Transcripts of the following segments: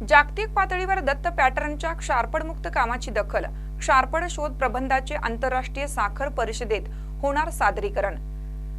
जागतिक पातळीवर दत्त पॅटर्नच्या क्षारपडमुक्त कामाची दखल क्षारपड शोध प्रबंधाचे आंतरराष्ट्रीय साखर परिषदेत होणार सादरीकरण.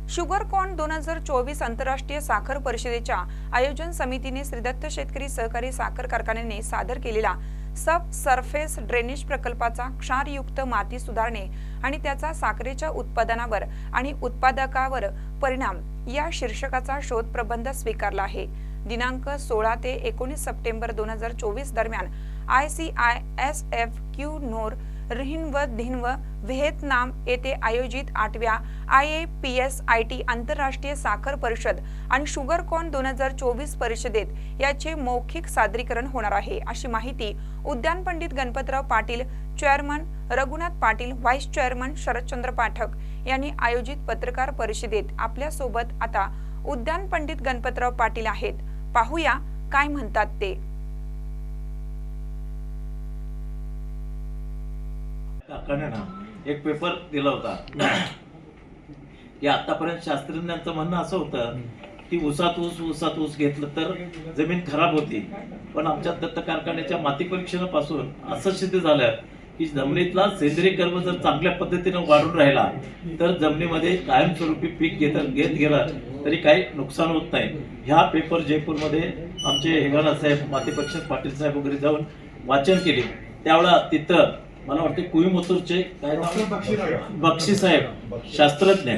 शुगर कॉन दोन हजार चोवीस आंतरराष्ट्रीय साखर परिषदेच्या आयोजन समितीने श्रीदत्त शेतकरी सहकारी साखर कारखान्याने सादर केलेला सब सरफेस ड्रेनेज प्रकल्पाचा क्षारयुक्त माती सुधारणे आणि त्याचा साखरेच्या उत्पादनावर आणि उत्पादकावर परिणाम या शीर्षकाचा शोध प्रबंध स्वीकारला आहे. दिनांक सोळा ते एकोणीस सप्टेंबर दोन हजार चोवीस दरम्यान I C I S F Q नोर रिहिनव धिनव व्हिएतनाम येथे आयोजित आठव्या I A P S I T आंतरराष्ट्रीय साखर परिषद आणि शुगर कॉन दोन हजार चोवीस परिषदेत याचे मौखिक सादरीकरण होणार आहे. अशी माहिती उद्यान Pandit Ganpatrao Patil chairman Raghunath Patil vice chairman Sharadchandra Pathak यांनी आयोजित पत्रकार परिषदेत आपल्यासोबत आता उद्यान पंडित गणपतराव पाटील आहेत. पाहूया काय म्हणतात ते. ना एक पेपर दिला होता. की आतापर्यंत शास्त्रज्ञांचं म्हणणं असं होतं की ऊसात ऊस ऊसात ऊस घेतलं तर जमीन खराब होती. पण आमच्या दत्त कारखान्याच्या माती परीक्षणापासून असं सिद्ध झालं की जमिनीतला सेंद्रिय कर्म जर चांगल्या पद्धतीनं वाढून राहिला तर जमिनीमध्ये कायमस्वरूपी पीक घेत घेत गेलं. तरी काही नुकसान होत नाही. ह्या पेपर जयपूरमध्ये आमचे हेगाणा साहेब माती परीक्षक पाटील साहेब वगैरे जाऊन वाचन केले. त्यावेळेला तिथं मला वाटते कुईमुतूरचे काय? बक्षी साहेब शास्त्रज्ञ.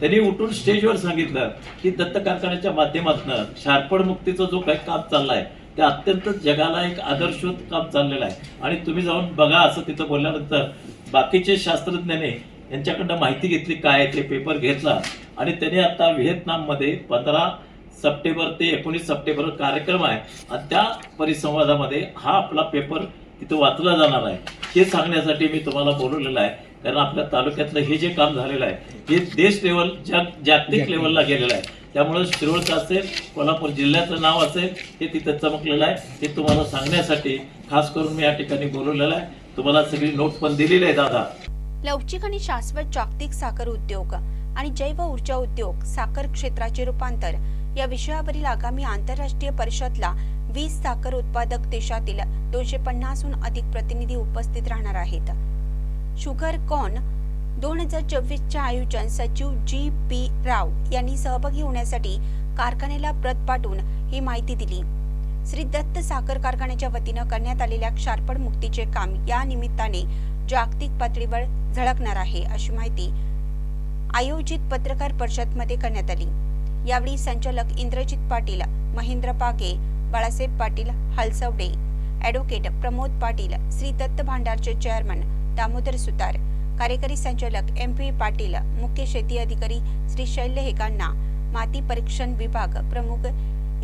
त्यांनी उठून स्टेजवर सांगितलं की दत्त कारखान्याच्या माध्यमातून शार्पड मुक्तीचं जो काही काम चाललाय ते अत्यंत जगाला एक आदर्शवत काम चाललेलं आहे. आणि तुम्ही जाऊन बघा असं तिथं बोलल्यानंतर बाकीचे शास्त्रज्ञांनी यांच्याकडनं माहिती घेतली काय ते पेपर घेतला. आणि त्याने आता व्हिएतनाममध्ये पंधरा सप्टेंबर ते एकोणीस सप्टेंबर कार्यक्रम आहे. आणि त्या परिसंवादामध्ये हा आपला पेपर तिथं वाचला जाणार आहे. हे सांगण्यासाठी मी तुम्हाला बोलवलेलं आहे. कारण आपल्या तालुक्यातलं हे जे काम झालेलं आहे हे देश लेवल जग जागतिक लेवलला गेलेलं आहे. त्यामुळे शिरोळचं असेल कोल्हापूर जिल्ह्याचं नाव असेल हे तिथं चमकलेलं आहे. हे तुम्हाला सांगण्यासाठी खास करून मी या ठिकाणी बोलवलेलं आहे. तुम्हाला सगळी नोट पण दिलेली आहे दादा. लवचिक आणि शाश्वत जागतिक साखर उद्योग आणि जैव ऊर्जा उद्योग साखर क्षेत्राचे रूपांतर या विषयावरील आगामी आंतरराष्ट्रीय परिषदला वीस साखर उत्पादक देशातील दोनशे पन्नासहून अधिक प्रतिनिधी उपस्थित राहणार आहेत. शुगर कॉन दोन हजार चोवीसचे आयोजन सचिव जी पी राव यांनी सहभागी होण्यासाठी कारखान्याला प्रत पाठवून ही माहिती दिली. श्री दत्त साखर कारखान्याच्या वतीनं करण्यात आलेल्या क्षारपण मुक्तीचे काम या निमित्ताने जागतिक पातळीवर झळकणार आहे अशी माहिती आयोजित पत्रकार परिषदमध्ये करण्यात आली. यावेळी संचालक इंद्रजित पाटील महेंद्र पागे बाळासाहेब पाटील हलसवडे ॲडव्होकेट प्रमोद पाटील श्री दत्त भांडारचे चेअरमन दामोदर सुतार कार्यकारी संचालक एम पी पाटील मुख्य शेती अधिकारी श्री शैल्य हेकांना माती परीक्षण विभाग प्रमुख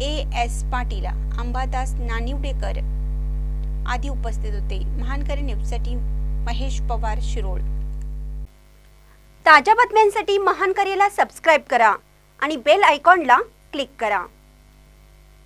ए एस पाटील अंबादास नानिवडेकर आदी उपस्थित होते. महानकरी न्यूजसाठी महेश पवार शिरोळ. ताज्या बातम्यांसाठी महान करेला सबस्क्राईब करा आणि बेल आयकॉनला क्लिक करा.